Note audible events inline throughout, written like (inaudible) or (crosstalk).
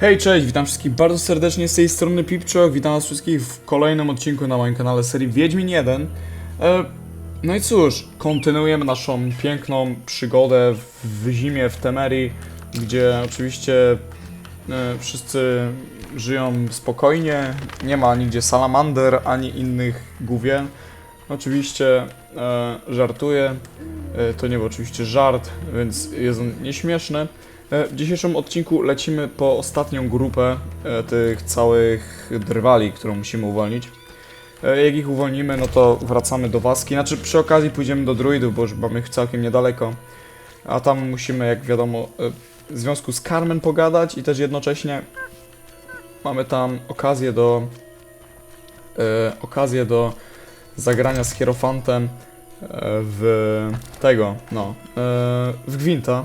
Hej, cześć, witam wszystkich bardzo serdecznie z tej strony Pipczok, witam was wszystkich w kolejnym odcinku na moim kanale serii Wiedźmin 1. E, no i cóż, kontynuujemy naszą piękną przygodę w zimie w Temerii, gdzie oczywiście e, wszyscy żyją spokojnie, nie ma nigdzie salamander ani innych gówien. Oczywiście e, żartuję, to nie był oczywiście żart, więc jest on nieśmieszny. E, W dzisiejszym odcinku lecimy po ostatnią grupę e, tych całych drwali, którą musimy uwolnić. E, Jak ich uwolnimy, no to wracamy do Waski. Znaczy przy okazji pójdziemy do druidów, bo już mamy ich całkiem niedaleko. A tam musimy, jak wiadomo, w związku z Carmen pogadać i też jednocześnie mamy tam okazję do okazję do zagrania z Hierofantem w tego, no, w Gwinta.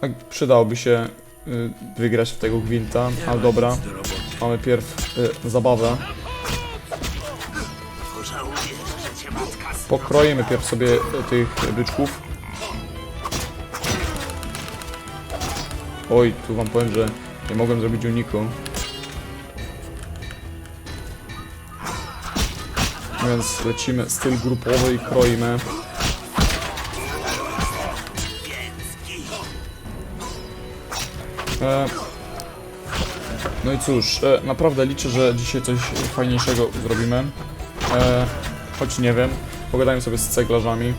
A przydałoby się y, wygrać w tego gwinta, ale dobra. Mamy pierw y, zabawę. Pokroimy pierw sobie y, tych byczków. Oj, tu wam powiem, że nie mogłem zrobić uniku. Więc lecimy styl grupowy i kroimy. E, no i cóż, e, naprawdę liczę, że dzisiaj coś fajniejszego zrobimy. E, choć nie wiem, pogadajmy sobie z ceglarzami.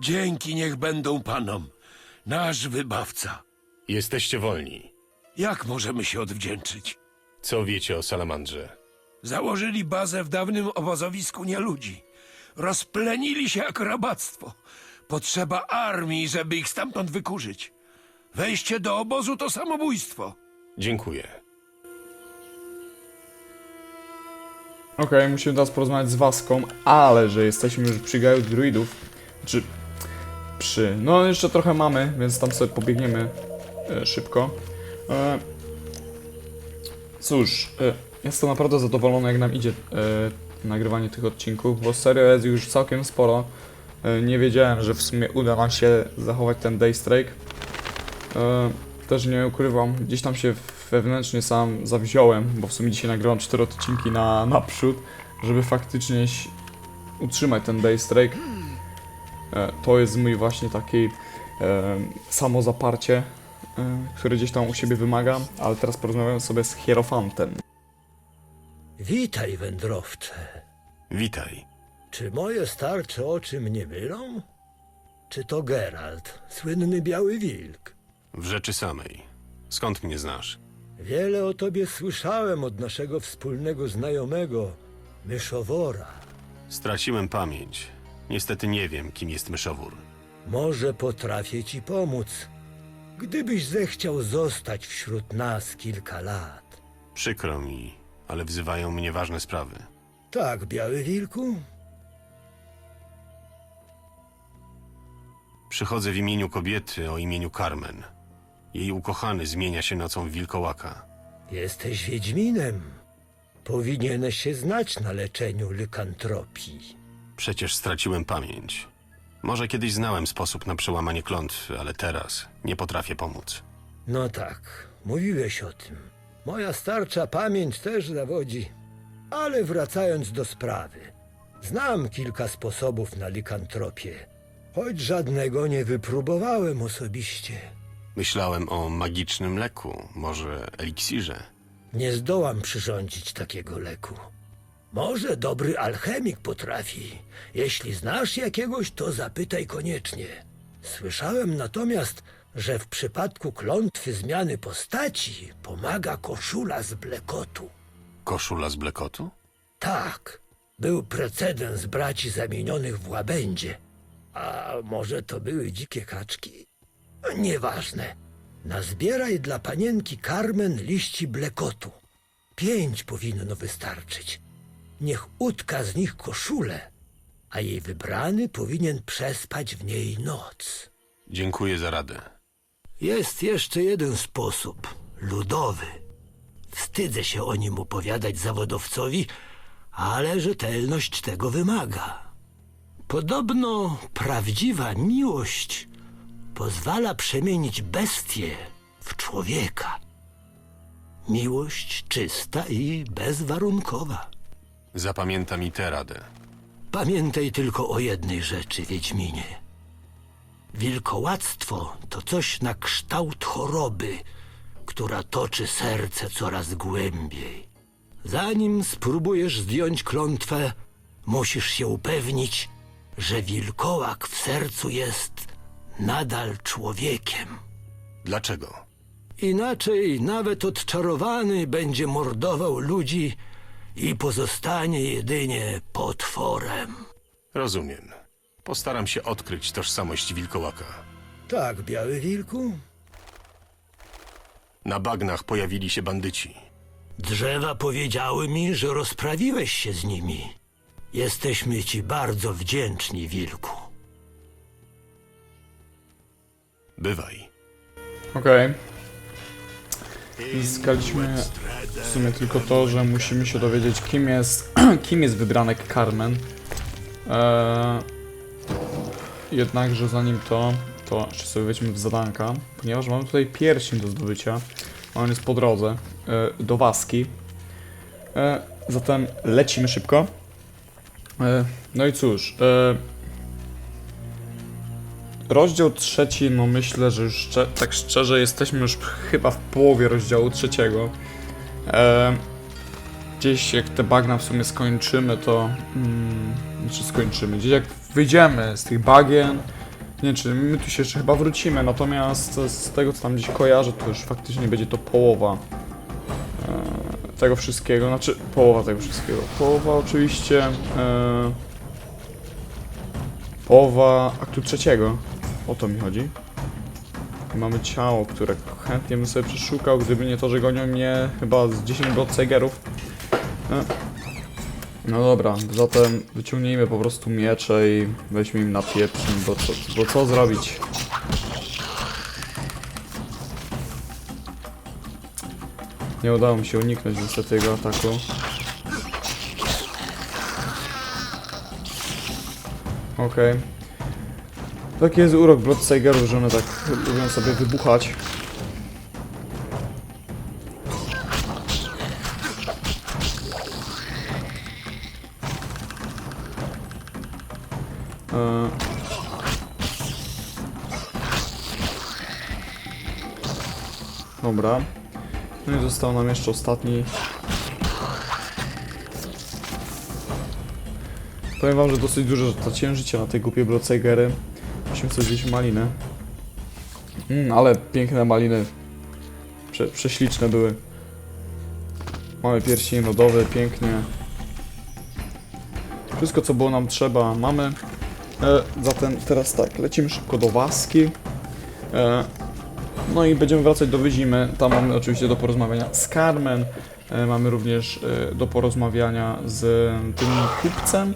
Dzięki niech będą panom. Nasz wybawca. Jesteście wolni. Jak możemy się odwdzięczyć? Co wiecie o salamandrze? Założyli bazę w dawnym obozowisku nieludzi. Rozplenili się jak rabactwo. Potrzeba armii, żeby ich stamtąd wykurzyć. Wejście do obozu to samobójstwo. Dziękuję. Okej, musimy teraz porozmawiać z Waską, ale że jesteśmy już przy gaju druidów, czy przy, no jeszcze trochę mamy, więc tam sobie pobiegniemy e, szybko. E, cóż, e, jestem naprawdę zadowolony jak nam idzie e, nagrywanie tych odcinków, bo serio jest już całkiem sporo. E, nie wiedziałem, że w sumie uda nam się zachować ten Daystrike. E, też nie ukrywam, gdzieś tam się wewnętrznie sam zawziąłem, bo w sumie dzisiaj nagrałem 4 odcinki na naprzód, żeby faktycznie utrzymać ten Daystrike. E, to jest mój właśnie taki samozaparcie, które gdzieś tam u siebie wymagam, ale teraz porozmawiam sobie z Hierofantem. Witaj, wędrowcze. Witaj. Czy moje starcze oczy mnie mylą? Czy to Geralt, słynny biały wilk? W rzeczy samej. Skąd mnie znasz? Wiele o tobie słyszałem od naszego wspólnego znajomego, myszowora. Straciłem pamięć. Niestety nie wiem, kim jest myszowór. Może potrafię ci pomóc, gdybyś zechciał zostać wśród nas kilka lat. Przykro mi, ale wzywają mnie ważne sprawy. Tak, biały wilku? Przychodzę w imieniu kobiety o imieniu Carmen. Jej ukochany zmienia się nocą w wilkołaka. Jesteś wiedźminem. Powinieneś się znać na leczeniu lykantropii. Przecież straciłem pamięć. Może kiedyś znałem sposób na przełamanie klątwy, ale teraz nie potrafię pomóc. No tak, mówiłeś o tym. Moja starcza pamięć też zawodzi. Ale wracając do sprawy. Znam kilka sposobów na likantropię, choć żadnego nie wypróbowałem osobiście. Myślałem o magicznym leku, może eliksirze. Nie zdołam przyrządzić takiego leku. Może dobry alchemik potrafi. Jeśli znasz jakiegoś, to zapytaj koniecznie. Słyszałem natomiast, że w przypadku klątwy zmiany postaci pomaga koszula z blekotu. Koszula z blekotu? Tak, był precedens braci zamienionych w łabędzie. A może to były dzikie kaczki? Nieważne. Nazbieraj dla panienki Carmen liści blekotu. Pięć powinno wystarczyć. Niech utka z nich koszulę, a jej wybrany powinien przespać w niej noc. Dziękuję za radę. Jest jeszcze jeden sposób, ludowy. Wstydzę się o nim opowiadać zawodowcowi, ale rzetelność tego wymaga. Podobno prawdziwa miłość pozwala przemienić bestię w człowieka. Miłość czysta i bezwarunkowa. Zapamięta mi tę radę. Pamiętaj tylko o jednej rzeczy, Wiedźminie. Wilkołactwo to coś na kształt choroby, która toczy serce coraz głębiej. Zanim spróbujesz zdjąć klątwę, musisz się upewnić, że wilkołak w sercu jest nadal człowiekiem. Dlaczego? Inaczej nawet odczarowany będzie mordował ludzi i pozostanie jedynie potworem. Rozumiem. Postaram się odkryć tożsamość wilkołaka. Tak, Biały Wilku? Na bagnach pojawili się bandyci. Drzewa powiedziały mi, że rozprawiłeś się z nimi. Jesteśmy ci bardzo wdzięczni, Wilku. Bywaj. Okej. Zyskaliśmy w sumie tylko to, że musimy się dowiedzieć, kim jest, (clears throat) kim jest wybranek Carmen. Eee, jednakże zanim to, to jeszcze sobie wejdźmy w zadanka, ponieważ mamy tutaj pierścień do zdobycia. On jest po drodze e, do Waski. E, zatem lecimy szybko. E, no i cóż, Rozdział trzeci, no myślę, że już tak szczerze jesteśmy już chyba w połowie rozdziału trzeciego. E, gdzieś jak te bagna w sumie skończymy, to... Mm, znaczy skończymy, gdzieś jak wyjdziemy z tych bagien, nie wiem, czy my tu się jeszcze chyba wrócimy, natomiast z tego co tam gdzieś kojarzę, to już faktycznie będzie to połowa e, tego wszystkiego, znaczy połowa tego wszystkiego. Połowa oczywiście... E, Połowa aktu trzeciego. O to mi chodzi. Mamy ciało, które chętnie bym sobie przeszukał, gdyby nie to, że gonią mnie chyba z 10 Bloodsegerów. E. No dobra, zatem wyciągnijmy po prostu miecze i weźmy im na pieprzeń, bo co, bo co zrobić? Nie udało mi się uniknąć niestety ataku. Okej. Taki jest urok Bloodsagerów, że one tak lubią sobie wybuchać. Dobra. No i został nam jeszcze ostatni Powiem wam, że dosyć dużo traciłem życia na tej głupie Bloodsagery. Musimy sobie gdzieś maliny. Mm, ale piękne maliny. Prze prześliczne były. Mamy pierścień lodowy, pięknie. Wszystko co było nam trzeba mamy. E, zatem teraz tak, lecimy szybko do Waski. E, no i będziemy wracać do Wyzimy. Tam mamy oczywiście do porozmawiania z Carmen. E, mamy również e, do porozmawiania z tym kupcem.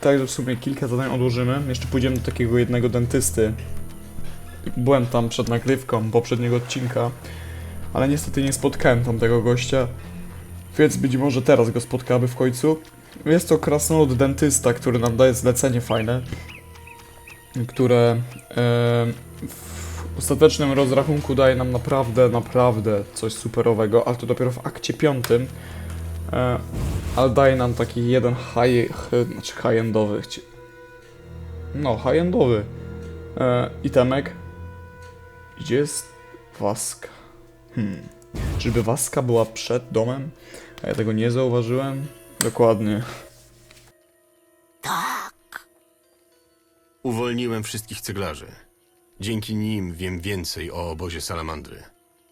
Także w sumie kilka zadań odłożymy. Jeszcze pójdziemy do takiego jednego dentysty. Byłem tam przed nagrywką poprzedniego odcinka, ale niestety nie spotkałem tam tego gościa, więc być może teraz go spotkamy w końcu. Jest to krasnolud dentysta, który nam daje zlecenie fajne, które e, ostatecznym rozrachunku daje nam naprawdę, naprawdę coś superowego, ale to dopiero w akcie piątym. E, ale daje nam taki jeden high, znaczy high-endowy, no high-endowy e, itemek. Gdzie jest waska? Hmm. Czyżby waska była przed domem? A ja tego nie zauważyłem? Dokładnie. Tak, Uwolniłem wszystkich ceglarzy. Dzięki nim wiem więcej o obozie salamandry.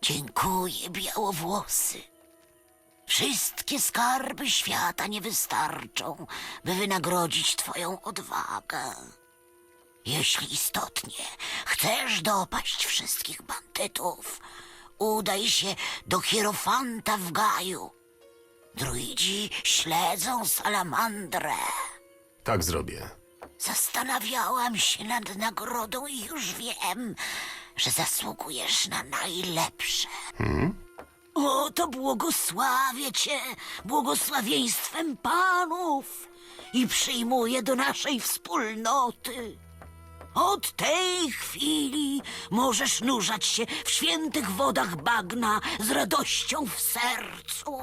dziękuję, białowłosy. Wszystkie skarby świata nie wystarczą, by wynagrodzić twoją odwagę. Jeśli istotnie chcesz dopaść wszystkich bandytów, udaj się do hierofanta w Gaju. Druidzi śledzą salamandrę. Tak zrobię. Zastanawiałam się nad nagrodą i już wiem, że zasługujesz na najlepsze. O, to błogosławię cię błogosławieństwem panów. i przyjmuje do naszej wspólnoty. Od tej chwili możesz nurzać się w świętych wodach bagna z radością w sercu.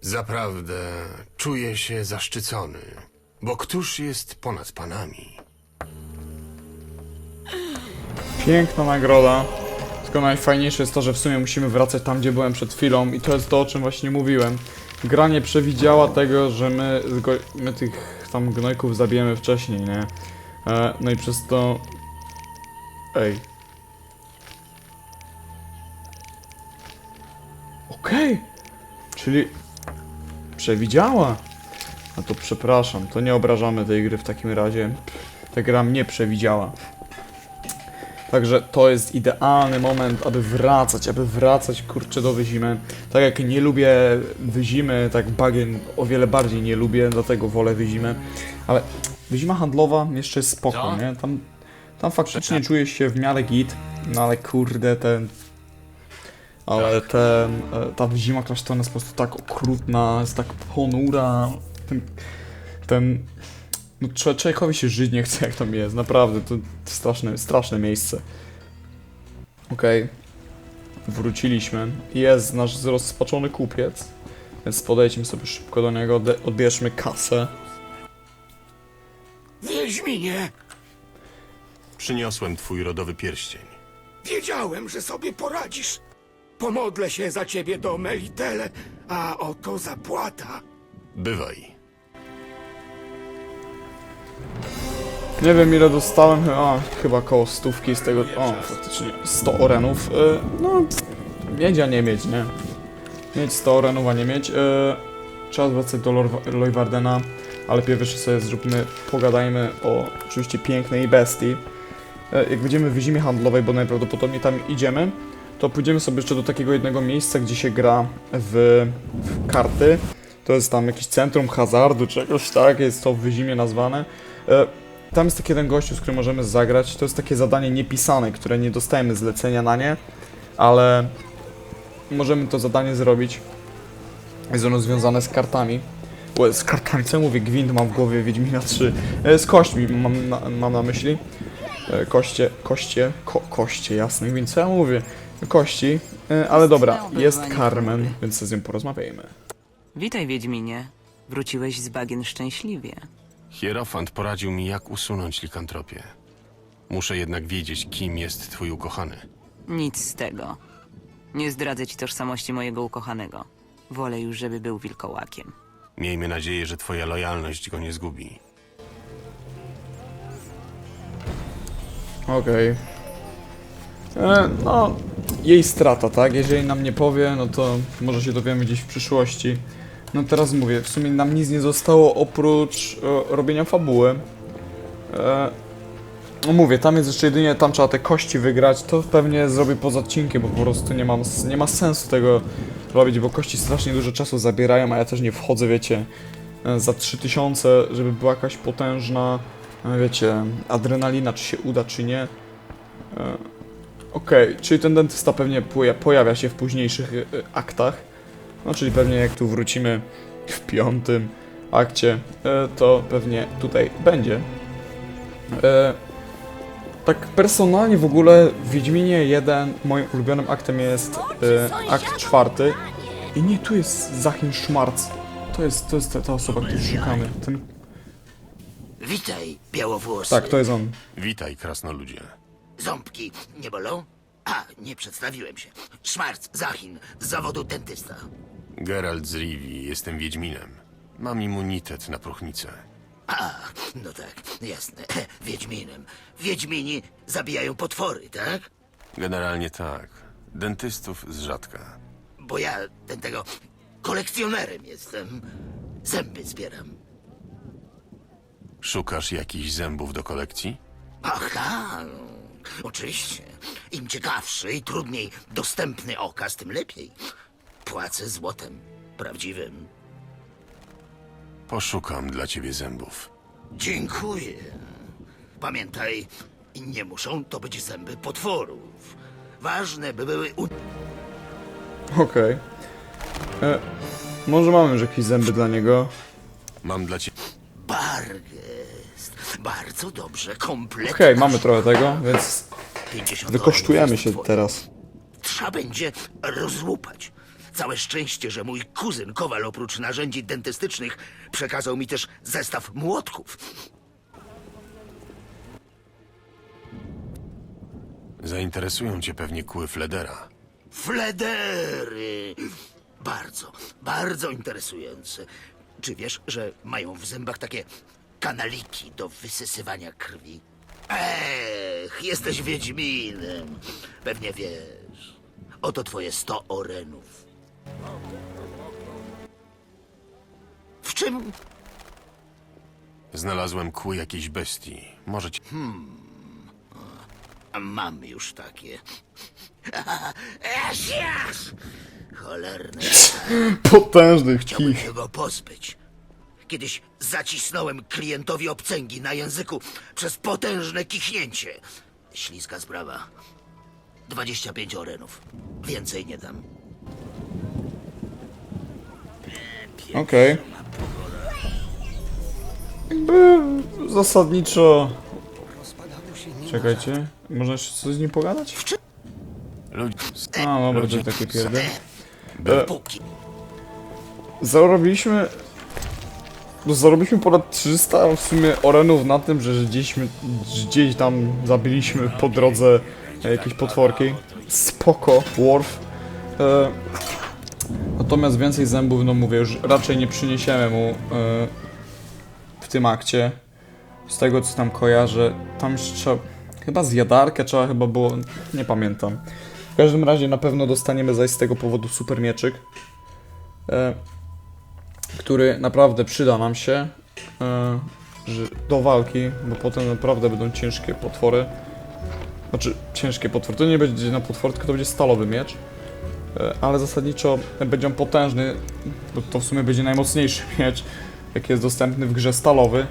Zaprawdę czuję się zaszczycony, bo któż jest ponad panami? Piękna nagroda. Tylko najfajniejsze jest to, że w sumie musimy wracać tam, gdzie byłem przed chwilą i to jest to, o czym właśnie mówiłem. Gra nie przewidziała tego, że my, my tych tam gnojków zabijemy wcześniej, nie? E, no i przez to... Ej. Okej. Czyli... Przewidziała. No to przepraszam, to nie obrażamy tej gry w takim razie. Ta gra mnie przewidziała. Także to jest idealny moment, aby wracać, aby wracać kurczę do Wyzimy. Tak jak nie lubię Wyzimy, tak Bagien o wiele bardziej nie lubię, dlatego wolę Wyzimę. Ale Wyzima handlowa jeszcze jest spoko, nie? Tam, tam faktycznie czuję się w miarę git, no ale kurde ten... Ale ten, e, ta Wyzima klasztorna jest po prostu tak okrutna, jest tak ponura. Ten, ten no człowiekowi się żyć nie chce jak tam jest, naprawdę, to straszne, straszne miejsce. Okej. Wróciliśmy. Jest nasz zrozpaczony kupiec, więc podejdźmy sobie szybko do niego, odbierzmy kasę. Wiedźminie, Przyniosłem twój rodowy pierścień. wiedziałem, że sobie poradzisz. Pomodlę się za ciebie do Melitele, a oto zapłata. Bywaj. Nie wiem ile dostałem, a chyba koło stówki z tego, o faktycznie 100 orenów. Y, no, mieć a nie mieć, nie? Mieć 100 orenów, a nie mieć. Y, trzeba wracać do Lojwardena, ale pierwsze sobie zróbmy, pogadajmy o oczywiście pięknej bestii. Y, jak będziemy w zimie handlowej, bo najprawdopodobniej tam idziemy, to pójdziemy sobie jeszcze do takiego jednego miejsca, gdzie się gra w, w karty. To jest tam jakieś centrum hazardu, czegoś tak, jest to w zimie nazwane. Tam jest taki jeden gościu, z którym możemy zagrać. To jest takie zadanie niepisane, które nie dostajemy zlecenia na nie, ale możemy to zadanie zrobić. Jest ono związane z kartami. O, z kartami, co ja mówię? Gwint mam w głowie, Wiedźmina 3. E, Z kośćmi mam na, mam na myśli. E, Koście, koście, ko, koście, jasne, więc co ja mówię? Kości, E, ale dobra, jest Carmen, więc z nią porozmawiajmy. Witaj, Wiedźminie. Wróciłeś z bagien szczęśliwie. Hierofant poradził mi, jak usunąć likantropię. Muszę jednak wiedzieć, kim jest twój ukochany. Nic z tego. Nie zdradzę ci tożsamości mojego ukochanego. Wolę już, żeby był wilkołakiem. Miejmy nadzieję, że twoja lojalność go nie zgubi. Okej. E, No, jej strata, tak? Jeżeli nam nie powie, no to może się dowiemy gdzieś w przyszłości. No teraz mówię, w sumie nam nic nie zostało oprócz e, robienia fabuły. E, no mówię, tam jest jeszcze jedynie, tam trzeba te kości wygrać, to pewnie zrobię poza odcinkiem, bo po prostu nie, mam, nie ma sensu tego robić, bo kości strasznie dużo czasu zabierają, a ja też nie wchodzę, wiecie, e, za 3000, żeby była jakaś potężna, e, wiecie, adrenalina, czy się uda, czy nie. E, Okej, czyli ten dentysta pewnie poja- pojawia się w późniejszych aktach. No, czyli pewnie jak tu wrócimy w piątym akcie, e, to pewnie tutaj będzie. E, tak personalnie w ogóle w Wiedźminie 1 moim ulubionym aktem jest e, akt czwarty. I nie, tu jest Zachin Szmarc. To jest, to jest ta, ta osoba, której szukamy. Ten, Witaj, białowłosy. tak, to jest on. Witaj, krasnoludzie. Ząbki nie bolą? A, nie przedstawiłem się. Szmarc, Zachin, z zawodu dentysta. Geralt z Rivi, jestem Wiedźminem. Mam immunitet na próchnicę. A, no tak, jasne. (clears throat) Wiedźminem. Wiedźmini zabijają potwory, tak? Generalnie tak. Dentystów z rzadka. Bo ja ten tego kolekcjonerem jestem. Zęby zbieram. Szukasz jakichś zębów do kolekcji? Aha, no, oczywiście. Im ciekawszy i trudniej dostępny okaz, tym lepiej. Płacę złotem. Prawdziwym. Poszukam dla ciebie zębów. Dziękuję. Pamiętaj, nie muszą to być zęby potworów. Ważne, by były u... Okej. E, Może mamy już jakieś zęby dla niego. Mam dla ciebie... bardzo Bardzo dobrze, kompletnie. Okej, mamy trochę tego, więc 50 wykosztujemy się twoje. teraz. Trzeba będzie rozłupać. Całe szczęście, że mój kuzyn Kowal oprócz narzędzi dentystycznych przekazał mi też zestaw młotków. Zainteresują cię pewnie kły Fledera. Fledery! Bardzo, bardzo interesujące. Czy wiesz, że mają w zębach takie kanaliki do wysysywania krwi? Ech, jesteś Wiedźminem. Pewnie wiesz. Oto twoje sto orenów. Czym Znalazłem kły jakiejś bestii. Może ci... A Mam już takie. Esz, esz! Cholerne, Potężny chciałbym kich. się go pozbyć. Kiedyś zacisnąłem klientowi obcęgi na języku przez potężne kichnięcie. Śliska sprawa. 25 orenów. Więcej nie dam. Okej. Jakby zasadniczo... Czekajcie, można jeszcze coś z nim pogadać? A, dobra, to takie pierdy. Póki. Zarobiliśmy... No, zarobiliśmy ponad 300 w sumie orenów na tym, że gdzieś, gdzieś tam zabiliśmy po drodze jakieś potworki. Spoko, Worf. E, natomiast więcej zębów, no mówię, już raczej nie przyniesiemy mu e, tym akcie. Z tego co tam kojarzę, tam jeszcze trzeba... Chyba zjadarkę trzeba chyba było... Nie pamiętam. W każdym razie na pewno dostaniemy zaś z tego powodu super mieczyk. E, który naprawdę przyda nam się e, że do walki, bo potem naprawdę będą ciężkie potwory. Znaczy, ciężkie potwory. To nie będzie na potwór, tylko to będzie stalowy miecz. E, ale zasadniczo będzie on potężny, bo to w sumie będzie najmocniejszy (laughs) miecz, jaki jest dostępny w grze stalowy.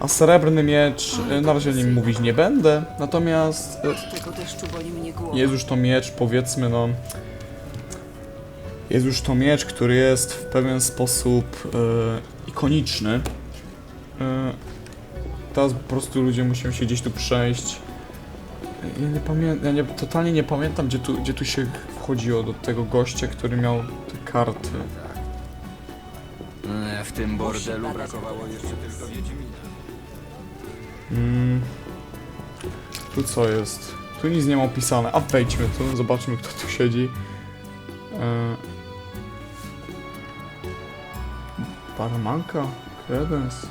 A srebrny miecz, e, na razie o nim mówić nie będę, natomiast głowa. jest już to miecz, powiedzmy, no. Jest już to miecz, który jest w pewien sposób e, ikoniczny. E, teraz po prostu ludzie muszą się gdzieś tu przejść. Ja nie pamiętam, ja nie, totalnie nie pamiętam, gdzie tu, gdzie tu się wchodziło do tego gościa, który miał te karty. W tym bordelu brakowało jeszcze tylko Wiedźmina. Mm. Tu co jest? Tu nic nie ma opisane. A wejdźmy tu, zobaczmy kto tu siedzi. E... Paramanka? Credence?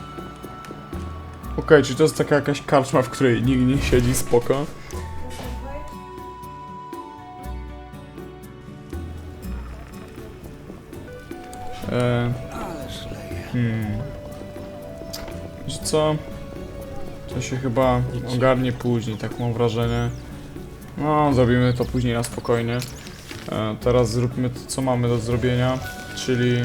Okej, czyli to jest taka jakaś karczma, w której nikt nie siedzi, spoko. Co? To się chyba ogarnie później, tak mam wrażenie. No, zrobimy to później na spokojnie. E, teraz zróbmy to, co mamy do zrobienia, czyli...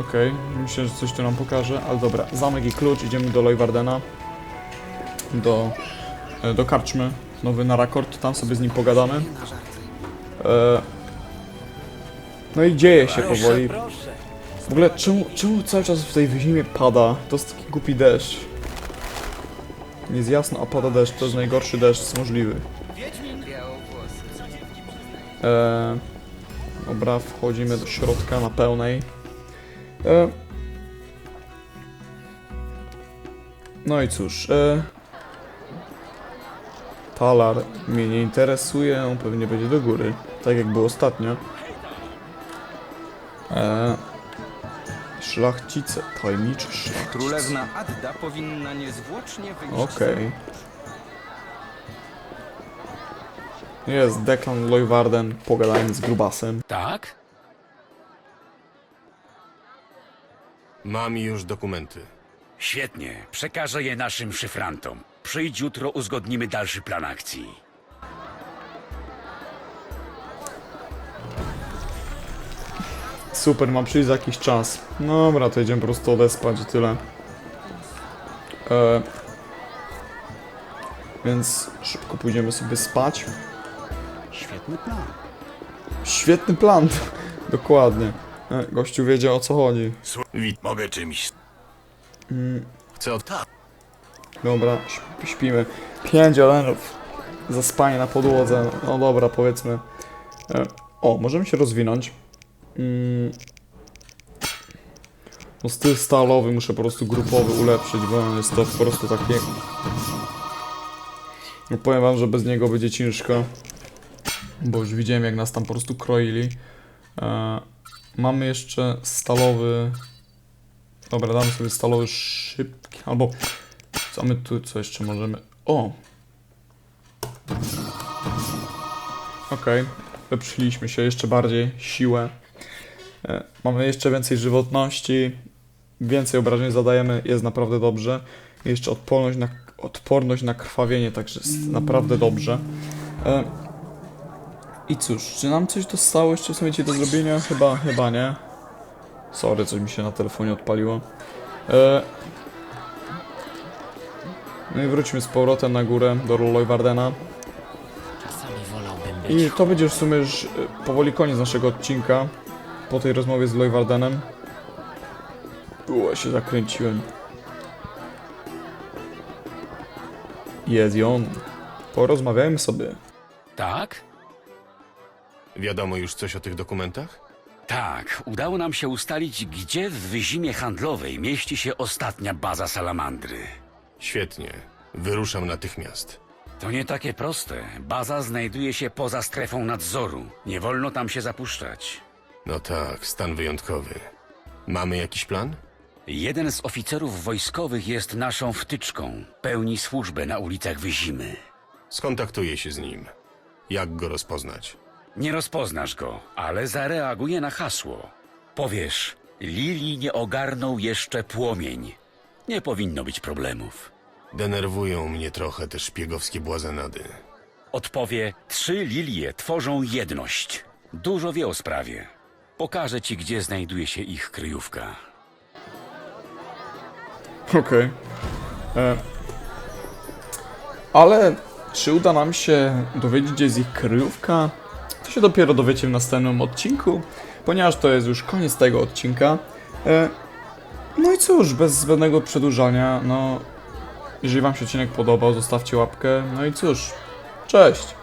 Okej, myślę, że coś tu nam pokaże, ale dobra. Zamek i klucz, idziemy do Leuwardena. Do, e, do karczmy. Nowy na rakord, tam sobie z nim pogadamy. E, no i dzieje się powoli. W ogóle czemu, czemu cały czas w tej zimie pada? To jest taki głupi deszcz. Nie jest jasno, a pada deszcz. To jest najgorszy deszcz z możliwych. Eee, dobra, wchodzimy do środka na pełnej. Eee, no i cóż. Eee, talar mnie nie interesuje, on pewnie będzie do góry. Tak jak było ostatnio. Eee, Szlachcice, tajemniczy szlachcice. Królewna Adda powinna niezwłocznie wyjść Okej. Jest Declan Leuwarden, pogadajmy z grubasem. Tak? Mam już dokumenty. Świetnie, przekażę je naszym szyfrantom. Przyjdź jutro, uzgodnimy dalszy plan akcji. Super, mam przyjść za jakiś czas. Dobra, to idziemy po prostu odespać i tyle. E, więc szybko pójdziemy sobie spać. Świetny plan. Świetny plan, (laughs) dokładnie. E, gościu wiedział o co chodzi. Wit. Mogę czymś... Chcę od... Dobra, śp- śpimy. Pięć elenów za spanie na podłodze. No dobra, powiedzmy. E, O, możemy się rozwinąć. Mm. No styl stalowy muszę po prostu grupowy ulepszyć, bo jest to po prostu takie... No powiem wam, że bez niego będzie ciężko. Bo już widziałem jak nas tam po prostu kroili. E, mamy jeszcze stalowy... Dobra, damy sobie stalowy szybki, albo... Co my tu, co jeszcze możemy... O! Okej, lepszyliśmy się jeszcze bardziej, siłę. E, mamy jeszcze więcej żywotności, więcej obrażeń zadajemy, jest naprawdę dobrze. Jeszcze odporność na, odporność na krwawienie, także jest naprawdę dobrze. E, I cóż, czy nam coś dostało jeszcze w sumie do zrobienia? Chyba, chyba nie. Sorry, coś mi się na telefonie odpaliło. E, no i wróćmy z powrotem na górę do Lojwardena. I to będzie w sumie już powoli koniec naszego odcinka. Po tej rozmowie z Lojwardenem. Uła, się zakręciłem. Jest i on. Porozmawiajmy sobie. Tak? Wiadomo już coś o tych dokumentach? Tak, udało nam się ustalić, gdzie w wyzimie handlowej mieści się ostatnia baza salamandry. Świetnie. Wyruszam natychmiast. To nie takie proste. Baza znajduje się poza strefą nadzoru. Nie wolno tam się zapuszczać. No tak, stan wyjątkowy. Mamy jakiś plan? Jeden z oficerów wojskowych jest naszą wtyczką. Pełni służbę na ulicach Wyzimy. Skontaktuję się z nim. Jak go rozpoznać? Nie rozpoznasz go, ale zareaguje na hasło. Powiesz, Lili nie ogarnął jeszcze płomień. Nie powinno być problemów. Denerwują mnie trochę te szpiegowskie błazenady. Odpowie, trzy lilie tworzą jedność. Dużo wie o sprawie. Pokażę ci, gdzie znajduje się ich kryjówka. Okej. E, Ale czy uda nam się dowiedzieć, gdzie jest ich kryjówka? To się dopiero dowiecie w następnym odcinku, ponieważ to jest już koniec tego odcinka. E, No i cóż, bez zbędnego przedłużania, no... Jeżeli wam się odcinek podobał, zostawcie łapkę. No i cóż, cześć!